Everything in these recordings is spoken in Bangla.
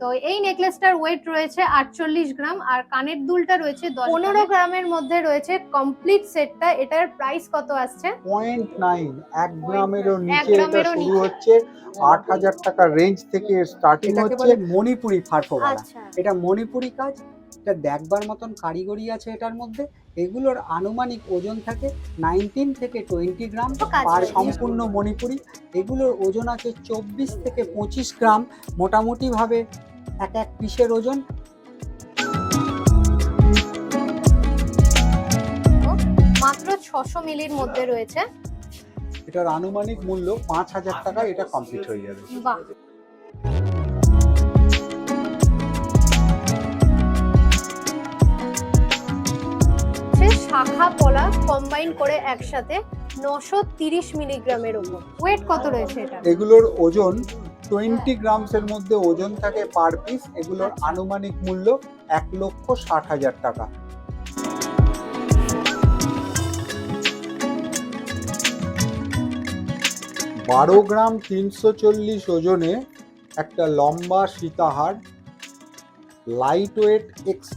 তো এই নেকলেসটার ওয়েট রয়েছে আটচল্লিশ গ্রাম আর কানের দুলটা রয়েছে পনেরো গ্রামের মধ্যে রয়েছে কমপ্লিট সেটটা এটার প্রাইস কত আসছে? পয়েন্ট নাইন এক গ্রামেরও নিচে এটা শুরু হচ্ছে। আট হাজার টাকা রেঞ্জ থেকে স্টার্টিং হচ্ছে মণিপুরি ফারফোড়া আচ্ছা। এটা মণিপুরি কাজ। এটা দেখবার মতন কারিগরি আছে এটার মধ্যে। এগুলোর আনুমানিক ওজন থাকে নাইনটিন থেকে টোয়েন্টি গ্রাম আর সম্পূর্ণ মণিপুরি। এগুলোর ওজন আছে চব্বিশ থেকে পঁচিশ গ্রাম মোটামুটিভাবে এক এক পিসের ওজন। মাত্র ছশো মিলির মধ্যে রয়েছে। এটার আনুমানিক মূল্য পাঁচ হাজার টাকা এটা কমপ্লিট হয়ে যাবে। বাহ। শাখা পলা কম্বাইন করে একসাথে নশো তিরিশ মিলিগ্রামের উপর। ওয়েট কত রয়েছে এটা? এগুলোর ওজন টোয়েন্টি গ্রামস এর মধ্যে ওজন থাকে পার পিস এগুলোর। আনুমানিক মূল্য এক লক্ষ ষাট হাজার টাকা। বারো গ্রাম তিনশো চল্লিশ ওজনে একটা লম্বা সীতাহার লাইট ওয়েট এক্স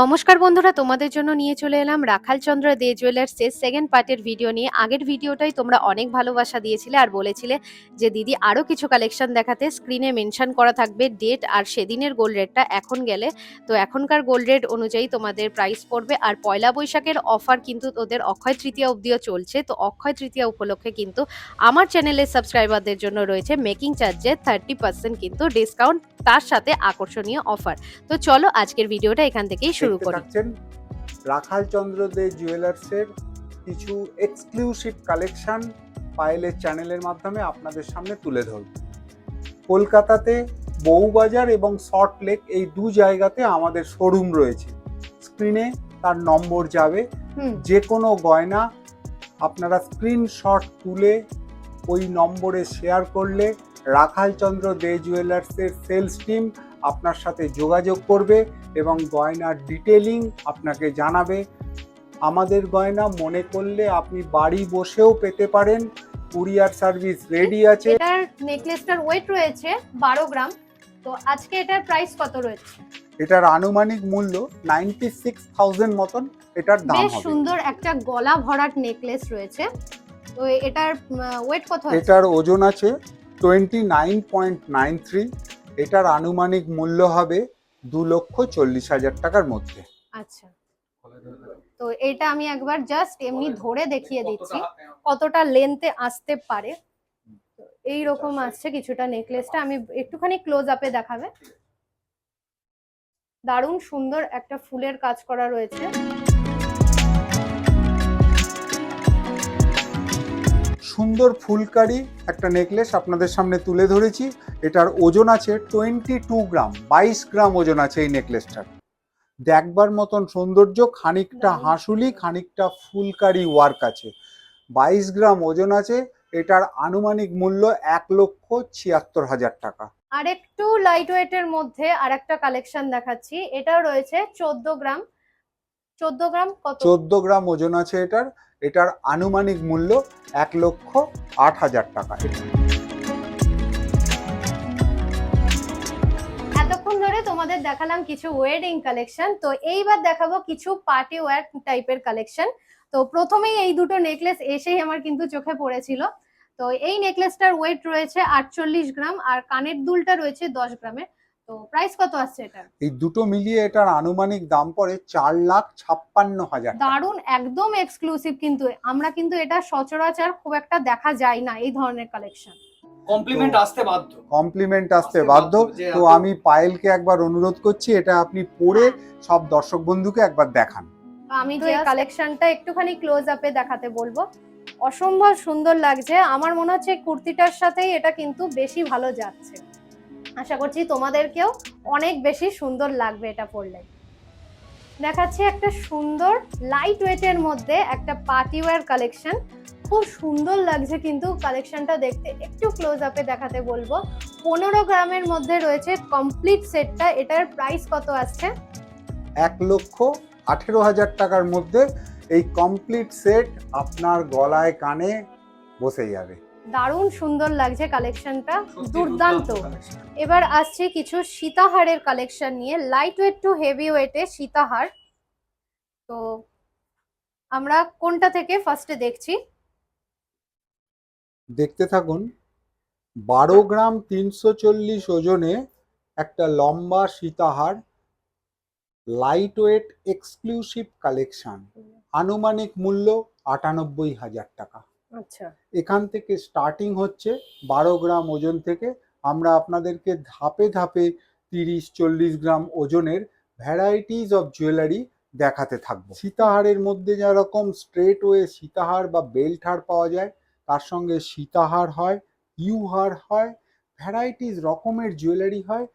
নমস্কার বন্ধুরা, তোমাদের জন্য নিয়ে চলে এলাম রাখাল চন্দ্র দে জুয়েলার্সের সেকেন্ড পার্টের ভিডিও নিয়ে। আগের ভিডিওটাই তোমরা অনেক ভালোবাসা দিয়েছিলে আর বলেছিলে যে দিদি আরও কিছু কালেকশন দেখাতে স্ক্রিনে মেনশন করা থাকবে ডেট আর সেদিনের গোল্ড রেটটা এখন গেলে। তো এখনকার গোল্ড রেট অনুযায়ী তোমাদের প্রাইস পড়বে আর পয়লা বৈশাখের অফার কিন্তু ওদের অক্ষয় তৃতীয়া অবধিও চলছে। তো অক্ষয় তৃতীয়া উপলক্ষে কিন্তু আমার চ্যানেলের সাবস্ক্রাইবারদের জন্য রয়েছে মেকিং চার্জে থার্টি পার্সেন্ট কিন্তু ডিসকাউন্ট তার সাথে আকর্ষণীয় অফার তো চলো আজকের ভিডিওটা এখান থেকেই শুরু করি। রাখাল চন্দ্র দে জুয়েলার্সের কিছু এক্সক্লুসিভ কালেকশন পায়েলের চ্যানেলের মাধ্যমে আপনাদের সামনে তুলে ধরব। কলকাতাতে বউবাজার এবং সল্ট লেক এই দু জায়গাতে আমাদের শোরুম রয়েছে। স্ক্রিনে তার নম্বর যাবে। হুম। যে কোনো গয়না আপনারা স্ক্রিনশট তুলে ওই নম্বরে শেয়ার করলে রাখালচন্দ্র দে জুয়েলার্সের সেলস টিম আপনার সাথে যোগাযোগ করবে এবং গয়নার ডিটেলিং আপনাকে জানাবে। আমাদের গয়না মনে করলে আপনি বাড়ি বসেও পেতে পারেন। কুরিয়ার সার্ভিস রেডি আছে। এটার নেকলেসটার ওয়েট রয়েছে বারো গ্রাম। তো আজকে এটার প্রাইস কত রয়েছে? এটার আনুমানিক মূল্য নাইনটি সিক্স থাউজেন্ড মতন এটার দাম বেশ সুন্দর একটা গলা ভরাট নেকলেস রয়েছে। তো এটার ওয়েট কত আছে? এটার ওজন আছে twenty nine point nine three এটার আনুমানিক মূল্য হবে দু লক্ষ চল্লিশ হাজার টাকার মধ্যে। আচ্ছা। তো এটা আমি একবার জাস্ট এমনি ধরে দেখিয়ে দিচ্ছি, কতটা লেন্থে আসতে পারে। এই রকম আসছে কিছুটা নেকলেসটা আমি একটুখানি ক্লোজ আপে দেখাবে। দারুণ সুন্দর একটা ফুলের কাজ করা রয়েছে। সুন্দর ফুলকারি একটা নেকলেস আপনাদের সামনে তুলে ধরেছি। এটার ওজন আছে টোয়েন্টি টু গ্রাম বাইশ গ্রাম ওজন আছে এই নেকলেসটার দেখবার মতন সৌন্দর্য খানিকটা। হাঁসুলি খানিকটা ফুলকারি ওয়ার্ক আছে। বাইশ গ্রাম ওজন আছে এটার আনুমানিক মূল্য এক লক্ষ ছিয়াত্তর হাজার টাকা। আর একটু লাইট ওয়েটের মধ্যে আর একটা কালেকশন দেখাচ্ছি। এটাও রয়েছে চোদ্দ গ্রাম চোদ্দ গ্রাম কত? চোদ্দ গ্রাম ওজন আছে এটার। এটার আনুমানিক মূল্য এক লক্ষ আট হাজার টাকা। এতক্ষণ ধরে তোমাদের দেখালাম কিছু ওয়েডিং কালেকশন তো এইবার দেখাবো কিছু পার্টি ওয়্যার টাইপের কালেকশন তো প্রথমেই এই দুটো নেকলেস এসেই আমার কিন্তু চোখে পড়েছিল। তো এই নেকলেসটার ওয়েট রয়েছে আটচল্লিশ গ্রাম আর কানের দুলটা রয়েছে দশ গ্রামের। তো প্রাইস কত আসছে এটার? এই দুটো মিলিয়ে এটার আনুমানিক দাম পড়ে চার লাখ ছাপ্পান্ন হাজার। দারুণ একদম এক্সক্লুসিভ কিন্তু। আমরা কিন্তু এটা সচরাচর খুব একটা দেখা যায় না এই ধরনের কালেকশন কমপ্লিমেন্ট তো- আসতে বাধ্য। কমপ্লিমেন্ট আসতে বাধ্য, তো আমি পায়েলকে একবার অনুরোধ করছি এটা আপনি পরে সব দর্শক বন্ধুকে একবার দেখান। আমি যে কালেকশনটা একটুখানি ক্লোজ আপে দেখাতে বলব। অসম্ভব সুন্দর লাগছে। আমার মনে হচ্ছে কুর্তিটার সাথেই এটা কিন্তু বেশি ভালো যাচ্ছে। আশা করছি তোমাদেরকেও অনেক বেশি সুন্দর লাগবে এটা পরলে দেখাচ্ছি একটা সুন্দর লাইট ওয়েটের মধ্যে একটা পার্টি ওয়্যার কালেকশন খুব সুন্দর লাগছে কিন্তু কালেকশনটা দেখতে। একটু ক্লোজ আপে দেখাতে বলব। পনেরো গ্রামের মধ্যে রয়েছে কমপ্লিট সেটটা এটার প্রাইস কত আসছে? এক লক্ষ আঠেরো হাজার টাকার মধ্যে এই কমপ্লিট সেট আপনার গলায় কানে বসে যাবে। দারুণ সুন্দর লাগছে কালেকশনটা দুর্দান্ত এবার আসছে কিছু সীতাহারের কালেকশন নিয়ে লাইট ওয়েট টু হেভি ওয়েটে সীতাহার। তো আমরা কোনটা থেকে ফার্স্টে দেখছি? দেখতে থাকুন বারো গ্রাম তিনশো চল্লিশ ওজনে একটা লম্বা সীতাহার লাইট ওয়েট এক্সক্লুসিভ কালেকশন আনুমানিক মূল্য আটানব্বই হাজার টাকা। আচ্ছা। এখান থেকে স্টার্টিং হচ্ছে বারো গ্রাম ওজন থেকে। আমরা আপনাদেরকে ধাপে ধাপে তিরিশ, চল্লিশ গ্রাম ওজনের ভ্যারাইটিস অফ জুয়েলারি দেখাতে থাকব। সীতাহারের মধ্যে যেরকম স্ট্রেট ওয়ে সীতাহার বা বেল্ট হার পাওয়া যায়, তার সঙ্গে সীতাহার হয় ইউহার হয় ভ্যারাইটিস রকমের জুয়েলারি হয়।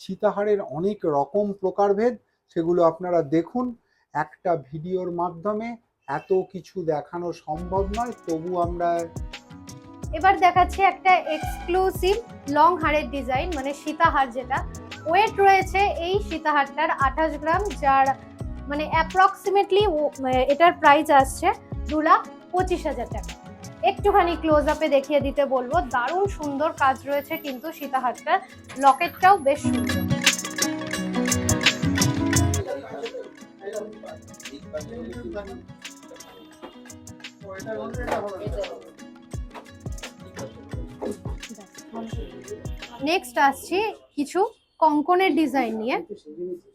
সীতাহারের অনেক রকম প্রকারভেদ, সেগুলো আপনারা দেখুন। একটা ভিডিওর মাধ্যমে এত কিছু দেখানো সম্ভব নয় তবু আমরা এবার দেখাচ্ছি একটা এক্সক্লুসিভ লং হারের ডিজাইন মানে সীতাহার যেটা ওয়েট রয়েছে এই সীতাহারটার আঠাশ গ্রাম যার মানে অ্যাপ্রক্সিমেটলি এটার প্রাইস আসছে দু লাখ পঁচিশ হাজার টাকা একটুখানি ক্লোজ আপে দেখিয়ে দিতে বলব দারুণ সুন্দর কাজ রয়েছে কিন্তু সীতাহারটার লকেটটাও বেশ সুন্দর নেক্সট আসছি কিছু কঙ্কনের ডিজাইন নিয়ে।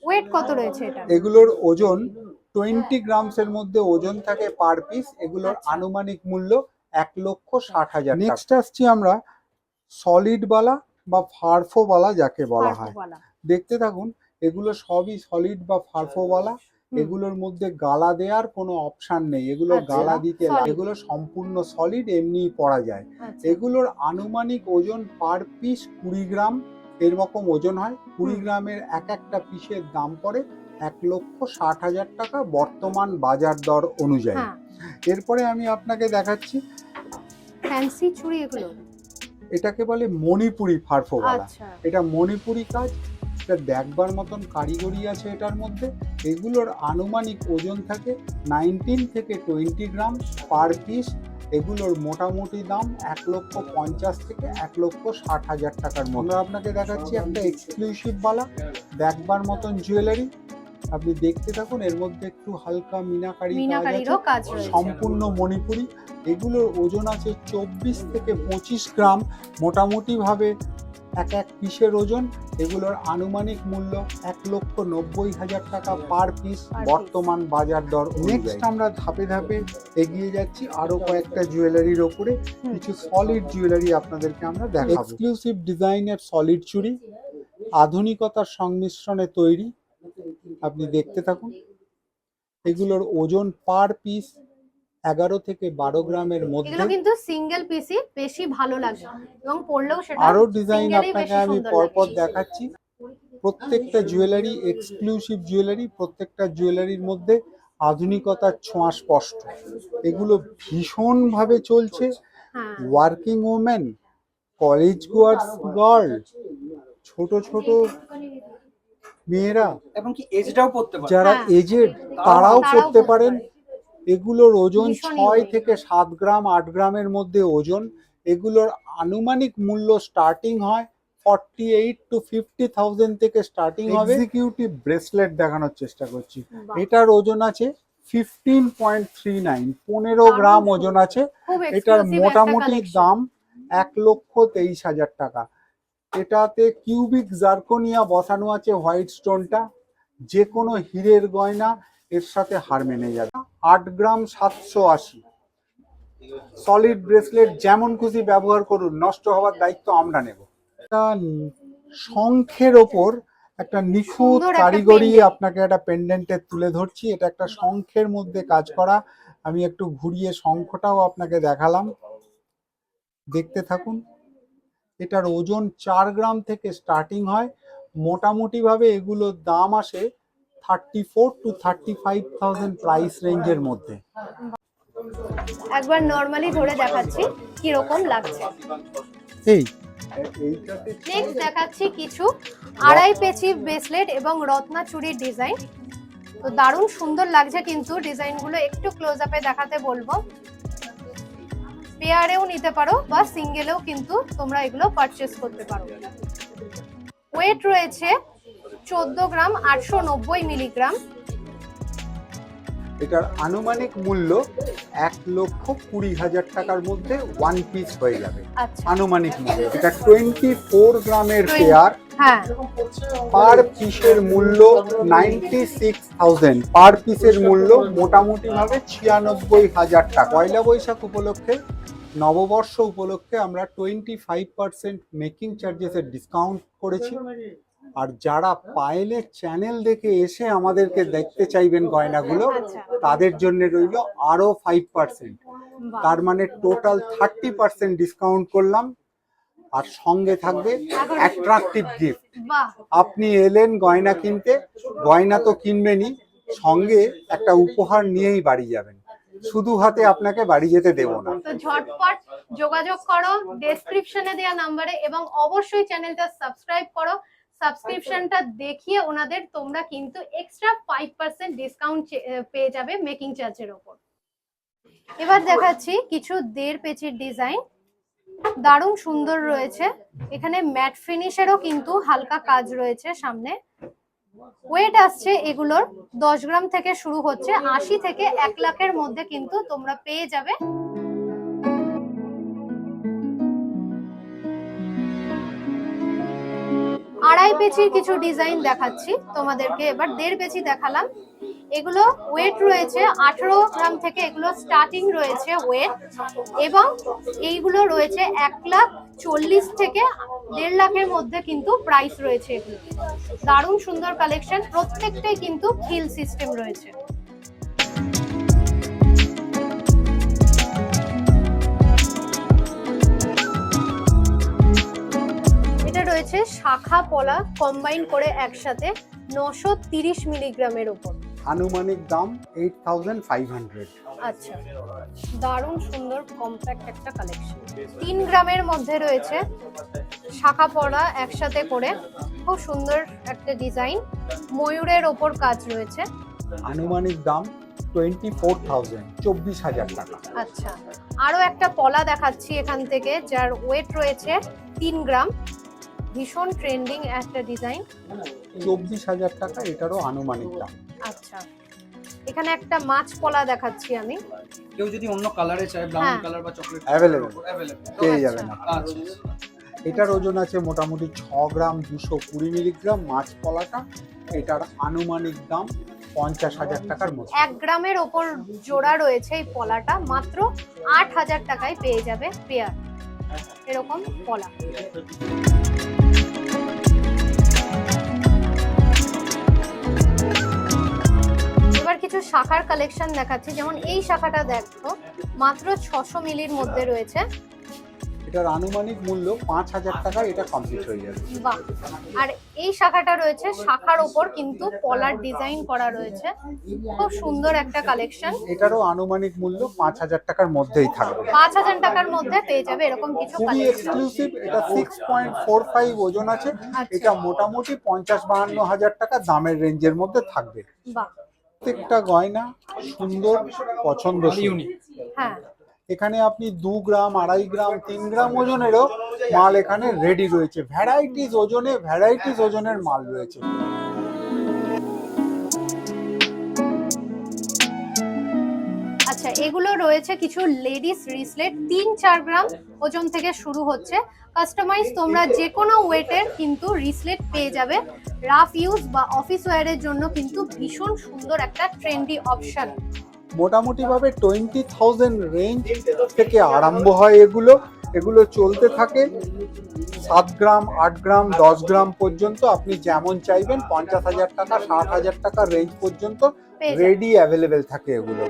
ওয়েট কত রয়েছে এটা? এগুলোর ওজন টোয়েন্টি গ্রামসের মধ্যে ওজন থাকে পার পিস এগুলোর আচ্ছা। আনুমানিক মূল্য এক লক্ষ ষাট হাজার নেক্সট আসছি আমরা সলিড বালা বা ফারফো বালা যাকে বলা হয়। দেখতে থাকুন এগুলো সবই সলিড বা ফারফো বালা। এগুলোর মধ্যে গালা দেওয়ার কোনো অপশান নেই। এগুলো আচ্ছা, গালা দিতে এগুলো সম্পূর্ণ সলিড এমনিই পরা যায়। আচ্ছা। এগুলোর আনুমানিক ওজন পার পিস কুড়ি গ্রাম এরকম ওজন হয়। কুড়ি গ্রামের এক একটা পিসের দাম পড়ে এক লক্ষ ষাট হাজার টাকা বর্তমান বাজার দর অনুযায়ী। হ্যাঁ। এরপরে আমি আপনাকে দেখাচ্ছি ফ্যান্সি চুড়ি এগুলো? এটাকে বলে মণিপুরি ফারফোওয়ালা। আচ্ছা। এটা মণিপুরি কাজ। এটা দেখবার মতন কারিগরি আছে এটার মধ্যে। এগুলোর আনুমানিক ওজন থাকে নাইনটিন থেকে টোয়েন্টি গ্রাম পার পিস। এগুলোর মোটামুটি দাম এক লক্ষ পঞ্চাশ থেকে এক লক্ষ ষাট হাজার টাকার মতো। আমরা আপনাকে দেখাচ্ছি একটা এক্সক্লুসিভ বালা দেখবার মতন জুয়েলারি আপনি দেখতে থাকুন এর মধ্যে একটু হালকা মিনাকারি কাজ সম্পূর্ণ মণিপুরি। এগুলোর ওজন আছে চব্বিশ থেকে পঁচিশ গ্রাম। মোটামুটিভাবে এক এক পিসের ওজন এগুলোর আনুমানিক মূল্য এক লক্ষ নব্বই হাজার টাকা পার পিস বর্তমান বাজার দর নেক্সট আমরা ধাপে ধাপে এগিয়ে যাচ্ছি। আরও কয়েকটা জুয়েলারির ওপরে। কিছু সলিড জুয়েলারি আপনাদেরকে আমরা দেখাবো। এক্সক্লুসিভ ডিজাইনের সলিড চুড়ি আধুনিকতার সংমিশ্রণে তৈরি। আপনি দেখতে থাকুন। এগুলোর ওজন পার পিস এগারো থেকে বারো গ্রামের মধ্যে এগুলো কিন্তু সিঙ্গেল পিসই বেশি ভালো লাগে। এবং পরলেও সেটা আরও ডিজাইন আপনাকে আমি পরপর দেখাচ্ছি। প্রত্যেকটা জুয়েলারি এক্সক্লুসিভ জুয়েলারি প্রত্যেকটা জুয়েলারির মধ্যে আধুনিকতার ছোঁয়া স্পষ্ট। এগুলো ভীষণভাবে চলছে। হ্যাঁ। Working women college goers girl ছোট ছোট মেয়েরা এমনকি এজটাও পড়তে পারে। যারা হ্যাঁ। এজেড তারাও তারাও পড়তে পারেন। এগুলোর ওজন ছয় থেকে সাত গ্রাম আট গ্রামের মধ্যে ওজন। এগুলোর আনুমানিক মূল্য স্টার্টিং হয় forty eight to fifty thousand থেকে স্টার্টিং হবে। এক্সিকিউটিভ ব্রেসলেট দেখানোর চেষ্টা করছি। এটার ওজন আছে ফিফটিন পয়েন্ট থ্রি নাইন পনেরো গ্রাম ওজন আছে। এটার মোটামুটি দাম এক লক্ষ তেইশ হাজার টাকা। এটাতে কিউবিক জার্কোনিয়া বসানো আছে হোয়াইট স্টোনটা যে কোনো হীরের গয়না এর সাথে হার মেনে যাবে। আট গ্রাম সাতশো আশি। সলিড ব্রেসলেট যেমন খুশি ব্যবহার করুন নষ্ট হওয়ার দায়িত্ব আমরা নেব। এটা শঙ্খের ওপর একটা নিখুঁত কারিগরি আপনাকে একটা পেন্ডেন্টে তুলে ধরছি। এটা একটা শঙ্খের মধ্যে কাজ করা। আমি একটু ঘুরিয়ে শঙ্খটাও আপনাকে দেখালাম। দেখতে থাকুন। এটার ওজন চার গ্রাম থেকে স্টার্টিং হয়। মোটামুটিভাবে এগুলোর দাম আসে thirty four to thirty five thousand price রেঞ্জের মধ্যে। একবার নর্মালি ধরে দেখাচ্ছি কীরকম লাগছে। এই। নেক্সট দেখাচ্ছি কিছু আড়াই পেচি ব্রেসলেট এবং রত্না চুড়ির ডিজাইন তো দারুণ সুন্দর লাগছে কিন্তু ডিজাইনগুলো একটু ক্লোজ আপে দেখাতে বলব। পেয়ারেও নিতে পারো বা সিঙ্গেলেও কিন্তু তোমরা এগুলো পারচেস করতে পারো। ওয়েট রয়েছে চোদ্দ গ্রাম আটশো নব্বই মিলিগ্রাম। এটার আনুমানিক মূল্য এক লক্ষ কুড়ি হাজার টাকার মধ্যে ওয়ান পিস হয়ে যাবে। আচ্ছা। আনুমানিক মূল্য। এটা টোয়েন্টি ফোর গ্রামের 20 পেয়ার হ্যাঁ। পার পিসের মূল্য নাইনটি সিক্স থাউজেন্ড পার পিসের মূল্য মোটামুটি ভাবে ছিয়ানব্বই হাজার টাকা। পয়লা বৈশাখ উপলক্ষে নববর্ষ উপলক্ষে আমরা টোয়েন্টি ফাইভ পার্সেন্ট মেকিং চার্জেসের ডিসকাউন্ট করেছি। আর যারা পায়েলের চ্যানেল দেখে এসে আমাদেরকে দেখতে চাইবেন গয়নাগুলো আচ্ছা। তাদের জন্য রইল আরও ফাইভ পার্সেন্ট তার মানে টোটাল থার্টি পার্সেন্ট ডিসকাউন্ট করলাম। আর সঙ্গে থাকবে অ্যাট্রাকটিভ গিফট আপনি এলেন গয়না কিনতে গয়না তো কিনবেনই সঙ্গে একটা উপহার নিয়েই বাড়ি যাবেন। শুধু হাতে আপনাকে বাড়ি যেতে দেব না। তো ঝটপট যোগাযোগ করো ডেসক্রিপশনে দেওয়া নাম্বারে এবং অবশ্যই চ্যানেলটা সাবস্ক্রাইব করো। সাবস্ক্রিপশনটা দেখিয়ে ওনাদের তোমরা কিন্তু এক্সট্রা ফাইভ পার্সেন্ট ডিসকাউন্ট পেয়ে যাবে মেকিং চার্জের ওপর। এবার দেখাচ্ছি কিছু দেড় পেচির ডিজাইন দারুণ সুন্দর রয়েছে। এখানে ম্যাট ফিনিশেরও কিন্তু হালকা কাজ রয়েছে সামনে। ওয়েট আসছে এগুলোর দশ গ্রাম থেকে শুরু হচ্ছে। আশি থেকে এক লাখের মধ্যে কিন্তু তোমরা পেয়ে যাবে। আড়াই পেচির কিছু ডিজাইন দেখাচ্ছি, তোমাদেরকে এবার দেড় পেচি দেখালাম। এগুলো ওয়েট রয়েছে, আঠারো গ্রাম থেকে এগুলো স্টার্টিং রয়েছে ওয়েট এবং এইগুলো রয়েছে এক লাখ চল্লিশ থেকে দেড় লাখের মধ্যে কিন্তু প্রাইস রয়েছে এগুলো। দারুণ সুন্দর কালেকশন প্রত্যেকটাই কিন্তু হিল সিস্টেম রয়েছে। রয়েছে শাখা পলা কম্বাইন করে একসাথে নশো তিরিশ মিলিগ্রামের ওপর আনুমানিক দাম এইট থাউজেন্ড ফাইভ হান্ড্রেড আচ্ছা দারুণ সুন্দর কম্প্যাক্ট একটা কালেকশন তিন গ্রামের মধ্যে রয়েছে শাখা পড়া একসাথে করে খুব সুন্দর একটা ডিজাইন ময়ূরের ওপর কাজ রয়েছে। আনুমানিক দাম টোয়েন্টি ফোর থাউজেন্ড চব্বিশ হাজার টাকা। আচ্ছা আরও একটা পলা দেখাচ্ছি এখান থেকে যার ওয়েট রয়েছে তিন গ্রাম। ভীষণ ট্রেন্ডিং একটা ডিজাইন চব্বিশ হাজার টাকা এটারও আনুমানিক দাম। আচ্ছা। এখানে একটা মাছ পলা দেখাচ্ছি আমি। কেউ যদি অন্য কালারে চায় ব্রাউন হ্যাঁ। কালার বা চকলেট. অ্যাভেলেবল পেয়ে আচ্ছা। যাবেন আচ্ছা। এটার ওজন আছে মোটামুটি ছ গ্রাম দুশো কুড়ি মিলিগ্রাম। মাছ কলাটা এটার আনুমানিক দাম পঞ্চাশ হাজার টাকার মতো। এক গ্রামের ওপর জোড়া রয়েছে এই পলাটা। মাত্র আট হাজার টাকায় পেয়ে যাবে পেয়ার। এরকম পলা। কিছু শাখার কালেকশন দেখাচ্ছি। যেমন এই শাখাটা দেখো মাত্র ছশো মিলির মধ্যে রয়েছে। এটার আনুমানিক মূল্য পাঁচ হাজার টাকা এটা কমপ্লিট হয়ে যাবে। বাহ! আর এই শাখাটা রয়েছে শাখার ওপর কিন্তু পলার ডিজাইন করা রয়েছে। খুব সুন্দর একটা কালেকশন এটারও আনুমানিক মূল্য পাঁচ হাজার টাকার মধ্যেই থাকবে। পাঁচ হাজার টাকার মধ্যে পেয়ে যাবে এরকম কিছু খুবই এক্সক্লুসিভ এটা সিক্স পয়েন্ট ফোর ফাইভ ওজন আছে। আচ্ছা। এটা মোটামুটি পঞ্চাশ বাহান্ন হাজার টাকা দামের রেঞ্জের মধ্যে থাকবে। বাহ! প্রত্যেকটা গয়না সুন্দর পছন্দ ইউনিক হ্যাঁ। এখানে আপনি দু গ্রাম আড়াই গ্রাম তিন গ্রাম ওজনেরও মাল এখানে রেডি রয়েছে। ভ্যারাইটিস ওজনে ভ্যারাইটিস ওজনের মাল রয়েছে। এগুলো রয়েছে কিছু লেডিস রিসলেট তিন চার গ্রাম ওজন থেকে শুরু হচ্ছে। কাস্টমাইজ তোমরা যে কোনো ওয়েটের কিন্তু রিসলেট পেয়ে যাবে। রাফ ইউজ বা অফিস ওয়্যারের জন্য কিন্তু ভীষণ সুন্দর একটা ট্রেন্ডি অপশন মোটামুটি ভাবে টোয়েন্টি থাউজেন্ড রেঞ্জ থেকে আরম্ভ হয় এগুলো। এগুলো চলতে থাকে সাত গ্রাম আট গ্রাম দশ গ্রাম পর্যন্ত। আপনি যেমন চাইবেন পঞ্চাশ হাজার টাকা ষাট হাজার টাকা রেঞ্জ পর্যন্ত রেডি অ্যাভেলেবেল থাকে এগুলো।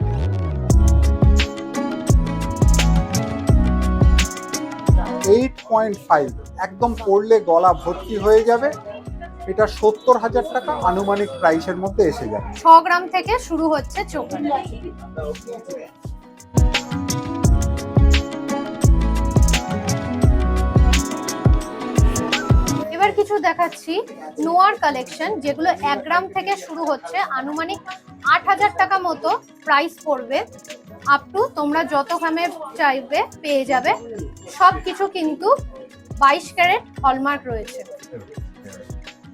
এইট পয়েন্ট ফাইভ একদম পড়লে গলা ভর্তি হয়ে যাবে। এটা সত্তর হাজার টাকা আনুমানিক প্রাইসের মধ্যে এসে যাবে। ছ গ্রাম থেকে শুরু হচ্ছে চোকার এবার কিছু দেখাচ্ছি নোয়ার কালেকশন যেগুলো এক গ্রাম থেকে শুরু হচ্ছে। আনুমানিক আট হাজার টাকা মতো প্রাইস পড়বে। আপ টু তোমরা যত গ্রামের চাইবে, পেয়ে যাবে। সব কিছু কিন্তু বাইশ ক্যারেট হলমার্ক রয়েছে।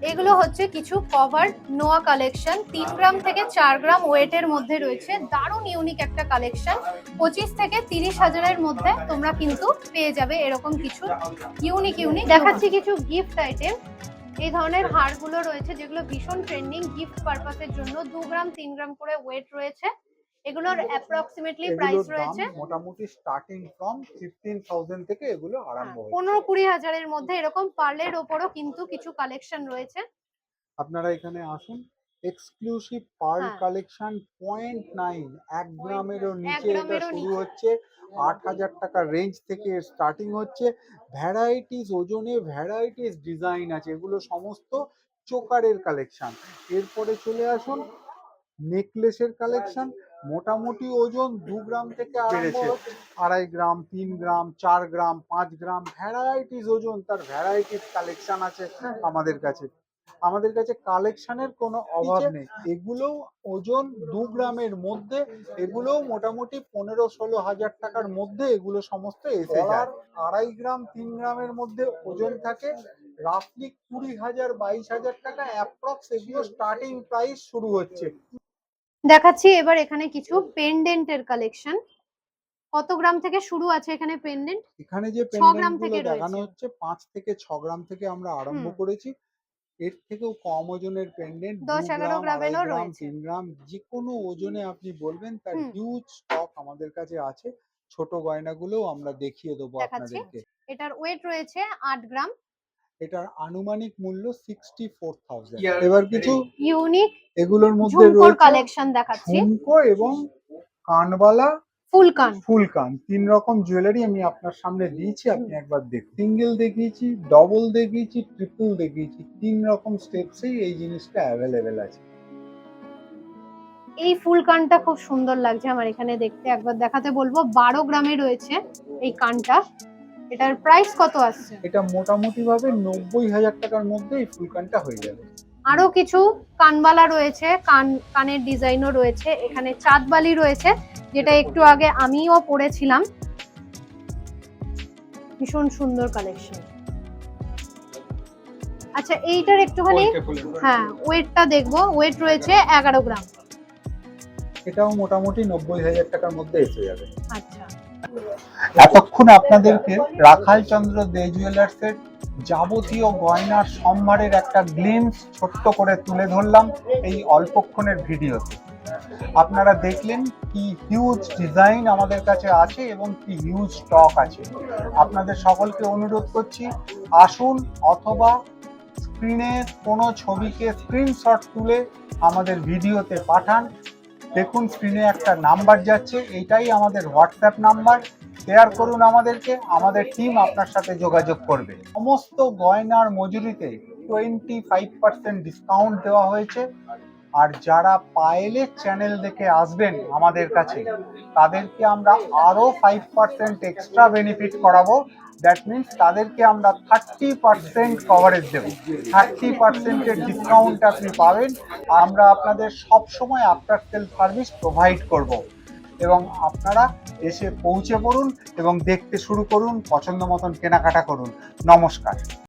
এগুলো হচ্ছে কিছু কভার নোয়া কালেকশন। তিন গ্রাম থেকে চার গ্রাম ওয়েটের মধ্যে রয়েছে। দারুণ ইউনিক একটা কালেকশন। পঁচিশ থেকে তিরিশ হাজারের মধ্যে তোমরা কিন্তু পেয়ে যাবে এরকম কিছু ইউনিক ইউনিক। দেখাচ্ছি কিছু গিফট আইটেম এই ধরনের হারগুলো রয়েছে যেগুলো ভীষণ ট্রেন্ডিং গিফট পারপাসের জন্য। দু গ্রাম, তিন গ্রাম করে ওয়েট রয়েছে। এগুলোর অ্যাপ্রক্সিমেটলি প্রাইস রয়েছে মোটামুটি স্টার্টিং ফ্রম ফিফটিন থাউজেন্ড থেকে এগুলো আরম্ভ হয়েছে। পনেরো কুড়ি হাজারের মধ্যে এরকম পার্লের ওপরও কিন্তু কিছু কালেকশন রয়েছে। আপনারা এখানে আসুন এক্সক্লুসিভ পার্ল হ্যাঁ। কালেকশন পয়েন্ট নাইন এক গ্রামেরও নিচে এটা শুরু হচ্ছে আট হাজার টাকার রেঞ্জ থেকে স্টার্টিং হচ্ছে। ভ্যারাইটিস ওজনে ভ্যারাইটিস ডিজাইন আছে এগুলো সমস্ত চোকারের কালেকশন এরপরে চলে আসুন নেকলেসের কালেকশন মোটামুটি ওজন দু গ্রাম থেকে আড়াই গ্রাম তিন গ্রাম চার গ্রাম পাঁচ গ্রাম ভ্যারাইটিস ওজন তার ভ্যারাইটিস কালেকশন আছে আমাদের কাছে। আমাদের কাছে কালেকশনের কোনো অভাব নেই। এগুলোও ওজন দু গ্রামের মধ্যে এগুলোও মোটামুটি পনেরো ষোলো হাজার টাকার মধ্যে এগুলো সমস্ত এসে যায়। আড়াই গ্রাম তিন গ্রামের মধ্যে ওজন থাকে। রাফলি কুড়ি হাজার বাইশ হাজার টাকা অ্যাপ্রক্স এগুলো স্টার্টিং প্রাইস শুরু হচ্ছে। দেখাচ্ছি এবার এখানে কিছু পেন্ডেন্টের কালেকশন কত গ্রাম থেকে শুরু আছে এখানে পেন্ডেন্ট এখানে যে ছ গ্রাম থেকে দেখানো হচ্ছে পাঁচ থেকে ছ গ্রাম থেকে আমরা আরম্ভ করেছি। এর থেকেও কম ওজনের পেন্ডেন্ট দশ, এগারো গ্রামেরও রয়েছে। তিন গ্রাম যে কোনো ওজনে আপনি বলবেন তার হিউজ স্টক আমাদের কাছে আছে। ছোট গয়নাগুলোও আমরা দেখিয়ে দেবো আপনাদেরকে। এটার ওয়েট রয়েছে আট গ্রাম। এটার আনুমানিক মূল্য সিক্সটি ফোর থাউজেন্ড Yeah, এবার কিছু ইউনিক এগুলোর মধ্যে রয়েছে কালেকশন দেখাচ্ছি। ঝুমকো এবং কানবালা ফুল কান ফুল কান তিন রকম জুয়েলারি আমি আপনার সামনে দিয়েছি আপনি একবার দেখ সিঙ্গেল দেখিয়েছি ডবল দেখিয়েছি ট্রিপল দেখিয়েছি তিন রকম স্টেপসেই এই জিনিসটা অ্যাভেলেবেল আছে। এই ফুল কানটা খুব সুন্দর লাগছে আমার এখানে দেখতে। একবার দেখাতে বলব বারো গ্রামে রয়েছে এই কানটা। এটার প্রাইস কত আসছে? এটা মোটামুটি ভাবে নব্বই হাজার টাকার মধ্যে এই ফুল কানটা হয়ে যাবে। আরও কিছু কানবালা রয়েছে কান কানের ডিজাইনও রয়েছে এখানে চাঁদবালি রয়েছে যেটা একটু আগে আমিও পরেছিলাম ভীষণ সুন্দর কালেকশন আচ্ছা এইটার একটুখানি হ্যাঁ ওয়েটটা দেখব। ওয়েট রয়েছে এগারো গ্রাম। এটাও মোটামুটি নব্বই হাজার টাকার মধ্যে এসে যাবে। আচ্ছা। এতক্ষণ আপনাদেরকে রাখাল চন্দ্র দে জুয়েলার্সের যাবতীয় গয়নার সম্ভারের একটা গ্লিমস ছোট্ট করে তুলে ধরলাম এই অল্পক্ষণের ভিডিওতে। আপনারা দেখলেন কি হিউজ ডিজাইন আমাদের কাছে আছে এবং কি হিউজ স্টক আছে। আপনাদের সকলকে অনুরোধ করছি, আসুন অথবা স্ক্রিনে কোনো ছবিকে স্ক্রিনশট তুলে আমাদের ভিডিওতে পাঠান। দেখুন স্ক্রিনে একটা নাম্বার যাচ্ছে, এইটাই আমাদের হোয়াটসঅ্যাপ নাম্বার শেয়ার করুন আমাদেরকে, আমাদের টিম আপনার সাথে যোগাযোগ করবে। সমস্ত গয়নার মজুরিতে টোয়েন্টি ফাইভ পার্সেন্ট ডিসকাউন্ট দেওয়া হয়েছে। আর যারা পায়েলের চ্যানেল দেখে আসবেন আমাদের কাছে, তাদেরকে আমরা আরও ফাইভ পার্সেন্ট এক্সট্রা বেনিফিট করাবো। দ্যাট মিনস তাদেরকে আমরা থার্টি পার্সেন্ট কভারেজ দেব। থার্টি পার্সেন্টের ডিসকাউন্ট আপনি পাবেন। আমরা আপনাদের সব সময় আফটার সেল সার্ভিস প্রোভাইড করব। এবং আপনারা এসে পৌঁছে পড়ুন এবং দেখতে শুরু করুন, পছন্দ মতন কেনাকাটা করুন। নমস্কার।